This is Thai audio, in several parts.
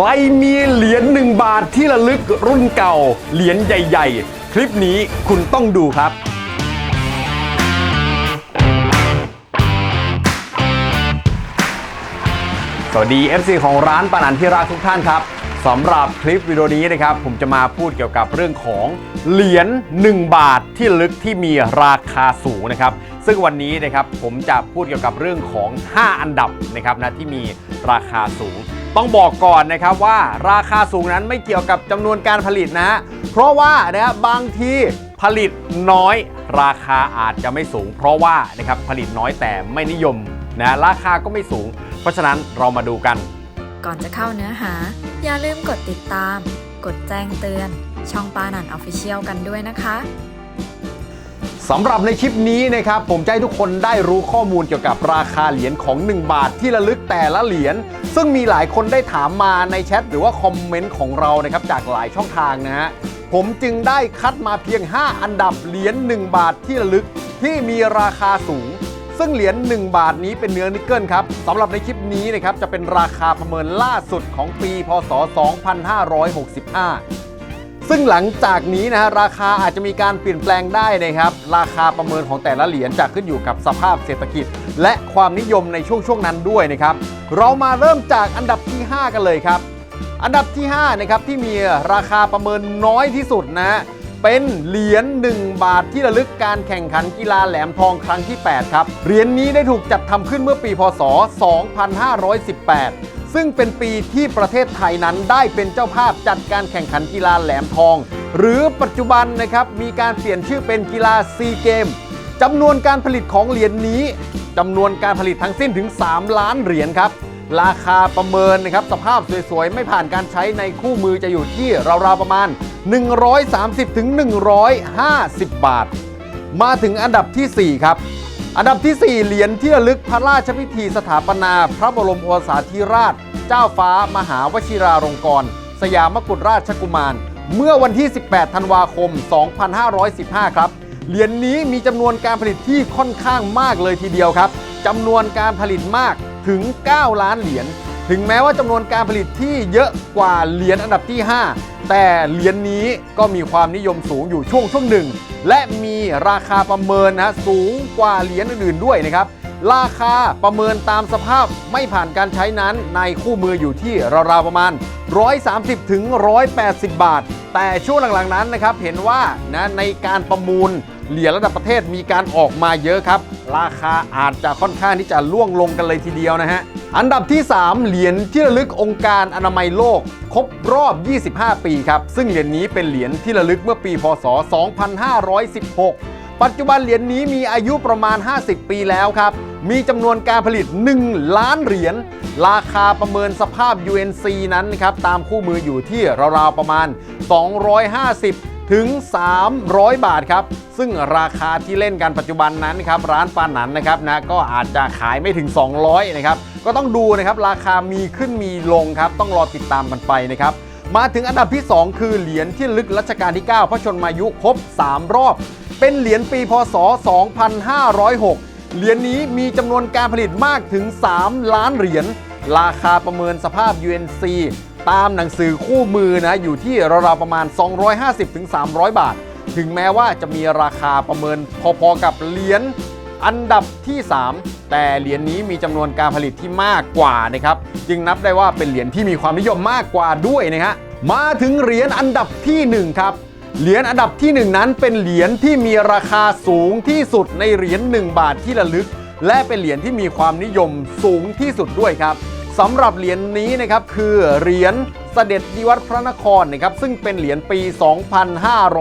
รมีเหรียญ1บาทที่ระลึกรุ่นเก่า เหรียญใหญ่ ๆ คลิปนี้คุณต้องดูครับสวัสดี FC ของร้านปานันที่รักทุกท่านครับสำหรับคลิปวิดีโอนี้นะครับ ผมจะมาพูดเกี่ยวกับเรื่องของเหรียญ1 บาทที่ลึกที่มีราคาสูงนะครับ ซึ่งวันนี้นะครับผมจะพูดเกี่ยวกับเรื่องของ 5 อันดับนะครับนะที่มีราคาสูง ต้องบอกก่อนนะครับว่าราคาสูงนั้นไม่เกี่ยวกับจำนวนการผลิตนะฮะเพราะว่านะบางทีผลิตน้อย ราคาอาจจะไม่สูง เพราะว่านะครับผลิตน้อยแต่ไม่นิยมนะราคาก็ไม่สูง เพราะฉะนั้นเรามาดูกัน ก่อนจะเข้าเนื้อหา อย่าลืมกดติดตาม กดแจ้งเตือน ช่องปานันออฟฟิเชียลกันด้วยนะคะ สำหรับในคลิปนี้นะครับผมจะให้ทุกคนได้รู้ข้อมูลเกี่ยวกับราคาเหรียญของ 1 บาทที่ระลึกแต่ละเหรียญซึ่งมีหลายคนได้ถามมาในแชทหรือว่าคอมเมนต์ของเรานะครับจากหลายช่องทางนะฮะผมจึงได้คัดมาเพียง 5 อันดับเหรียญ1 บาทที่ระลึกที่มีราคาสูง ซึ่งเหรียญ1 บาทนี้เป็นเนื้อนิกเกิลครับสำหรับในคลิปนี้นะครับจะเป็นราคาประเมินล่าสุดของปีพศ 2565 ซึ่งหลังจากนี้นะฮะราคาอาจจะมีการเปลี่ยนแปลงได้นะครับ ราคาประเมินของแต่ละเหรียญจะขึ้นอยู่กับสภาพเศรษฐกิจ และความนิยมในช่วงช่วงนั้นด้วยนะครับ เรามาเริ่มจากอันดับที่ 5 กันเลยครับ อันดับที่5นะครับที่มีราคาประเมินน้อยที่สุดนะฮะเป็นเหรียญ1บาทที่ระลึกการแข่งขันกีฬาแหลมทองครั้งที่ 8 ครับ เหรียญนี้ได้ถูกจัดทำขึ้นเมื่อปีพศ 2518 ซึ่งเป็นปีที่ประเทศไทยนั้นได้เป็นเจ้าภาพจัดการแข่งขันกีฬาแหลมทอง หรือปัจจุบันนะครับมีการเปลี่ยนชื่อเป็นกีฬาซีเกมจำนวนการผลิตของเหรียญนี้จำนวนการผลิตทั้งสิ้นถึง 3 ล้านเหรียญครับ ราคาประเมินนะครับสภาพสวยๆ ไม่ผ่านการใช้ในคู่มือจะอยู่ที่ราวๆประมาณ 130-150 บาท มาถึงอันดับทีสี่4 ครับ อันดับทีสี่ 4 เหรียญที่ระลึกพระราชพิธีสถาปนา พระบรมโอรสาธิราช เจ้าฟ้ามหาวชิราลงกรณ์สยามกุฎราชกุมาร เมื่อวันที่ 18 ธันวาคม 2515 ครับ เหรียญนี้มีจำนวนการผลิตที่ค่อนข้างมากเลยทีเดียวครับจำนวนการผลิตมากถึง 9 ล้านเหรียญ ถึงแม้ว่าจำนวนการผลิตที่เยอะกว่าเหรียญอันดับที่ 5 แต่เหรียญนี้ก็มีความนิยมสูงอยู่ช่วงช่วงหนึ่ง และมีราคาประเมินนะสูงกว่าเหรียญอื่นๆด้วยนะครับ ราคาประเมินตามสภาพไม่ผ่านการใช้นั้นในคู่มืออยู่ที่ราวๆประมาณ 130ถึง180 บาท แต่ช่วงหลังๆนั้นนะครับเห็นว่านะในการประมูลเหรียญระดับประเทศมีการออกมาเยอะครับ ราคาอาจจะค่อนข้างที่จะล่วงลงกันเลยทีเดียวนะฮะ อันดับที่ 3 เหรียญที่ระลึกองค์การอนามัยโลก ครบรอบ 25 ปีครับ ซึ่งเหรียญนี้เป็นเหรียญที่ระลึกเมื่อปี พศ 2516 ปัจจุบันเหรียญนี้มีอายุประมาณ 50 ปีแล้วครับ มีจำนวนการผลิต 1 ล้านเหรียญ ราคาประเมินสภาพ UNC นั้นนะครับ ตามคู่มืออยู่ที่ราวๆประมาณ 250 ถึง 300 บาทครับ ซึ่งราคาที่เล่นกันปัจจุบันนั้นครับร้านปานันนะครับนะก็อาจจะขายไม่ถึง 200นะครับก็ต้องดูนะครับราคามีขึ้นมีลงครับ ต้องรอติดตามกันไปนะครับมาถึงอันดับที่ 2 คือเหรียญที่ลึกรัชกาลที่ 9 พระชนมายุครบ 3 รอบ เป็นเหรียญปีพศ 2506 เหรียญนี้มีจำนวนการผลิตมากถึง 3 ล้านเหรียญราคาประเมินสภาพ UNC ตามหนังสือคู่มือนะอยู่ที่ราวๆประมาณ 250-300 บาท ถึงแม้ว่าจะมีราคาประเมินพอๆกับเหรียญอันดับที่ 3 แต่เหรียญนี้มีจำนวนการผลิตที่มากกว่านะครับจึงนับได้ว่าเป็นเหรียญที่มีความนิยมมากกว่าด้วยนะฮะมาถึงเหรียญอันดับทีหนึ่1ครับเหรียญอันดับที่ 1 นั้นเป็นเหรียญที่มีราคาสูงที่สุดในเหรียญ1บาทที่ระลึก และเป็นเหรียญที่มีความนิยมสูงที่สุดด้วยครับ สำหรับเหรียญนี้นะครับคือเหรียญเสด็จนิวัตรพระนครนะครับซึ่งเป็นเหรียญปี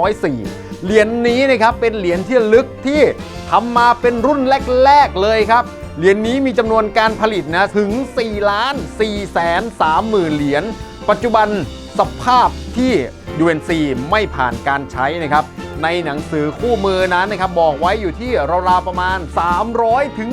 2504 เหรียญนี้นะครับเป็นเหรียญที่ลึกที่ทำมาเป็นรุ่นแรกๆเลยครับเหรียญนี้มีจำนวนการผลิตนะถึง 4 ล้าน4แสน3หมื่นเหรียญปัจจุบันสภาพที่ UNC ไม่ผ่านการใช้นะครับ ในหนังสือคู่มือนั้นนะครับ บอกไว้อยู่ที่ราวๆประมาณ 300ถึง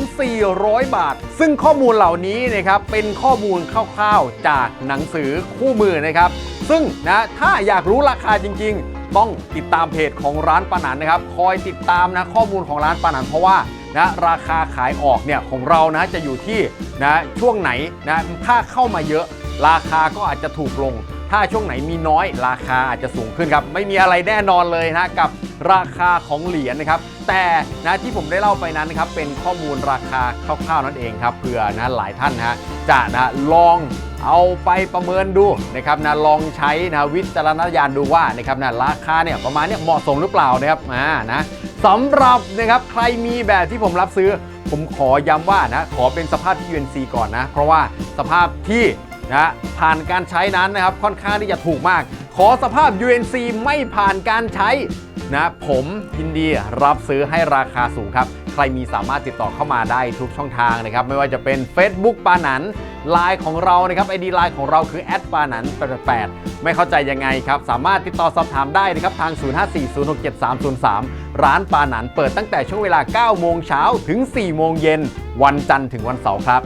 400 บาท ซึ่งข้อมูลเหล่านี้นะครับเป็นข้อมูลคร่าวๆจากหนังสือคู่มือนะครับ ซึ่งนะถ้าอยากรู้ราคาจริง ๆ ต้องติดตามเพจของร้านปานันนะครับ คอยติดตามนะข้อมูลของร้านปานันเพราะว่านะราคาขายออกเนี่ยของเรานะจะอยู่ที่นะช่วงไหนนะถ้าเข้ามาเยอะ ราคาก็อาจจะถูกลง ถ้าช่วงไหนมีน้อยราคาอาจจะสูงขึ้นครับไม่มีอะไรแน่นอนเลยนะกับราคาของเหรียญนะครับ แต่นะที่ผมได้เล่าไปนั้นนะครับเป็นข้อมูลราคาคร่าวๆนั่นเองครับเผื่อนะหลายท่านนะจะนะลองเอาไปประเมินดูนะครับนะลองใช้นะวิจารณญาณดูว่านะครับนะราคาเนี่ยประมาณเนี้ยเหมาะสมหรือเปล่านะครับอ่านะสำหรับนะครับใครมีแบบที่ผมรับซื้อ ผมขอย้ำว่านะขอเป็นสภาพที่ UNC ก่อนนะ เพราะว่าสภาพที่ นะผ่านการใช้นั้นนะครับค่อนข้างที่จะถูกมาก ขอสภาพ UNC ไม่ผ่านการใช้นะผมยินดีรับซื้อให้ราคาสูงครับ ใครมีสามารถติดต่อเข้ามาได้ทุกช่องทางนะครับ ไม่ว่าจะเป็น Facebook ปานันไลน์ของเรานะครับไอดีไลน์ของเราคือแอดปานัน88ไม่เข้าใจยังไงครับ สามารถติดต่อสอบถามได้นะครับ ทาง 0540673303 ร้านปานันเปิดตั้งแต่ช่วงเวลา 9 โมงเช้าถึง 4 โมงเย็น วันจันทร์ถึงวันเสาร์ครับ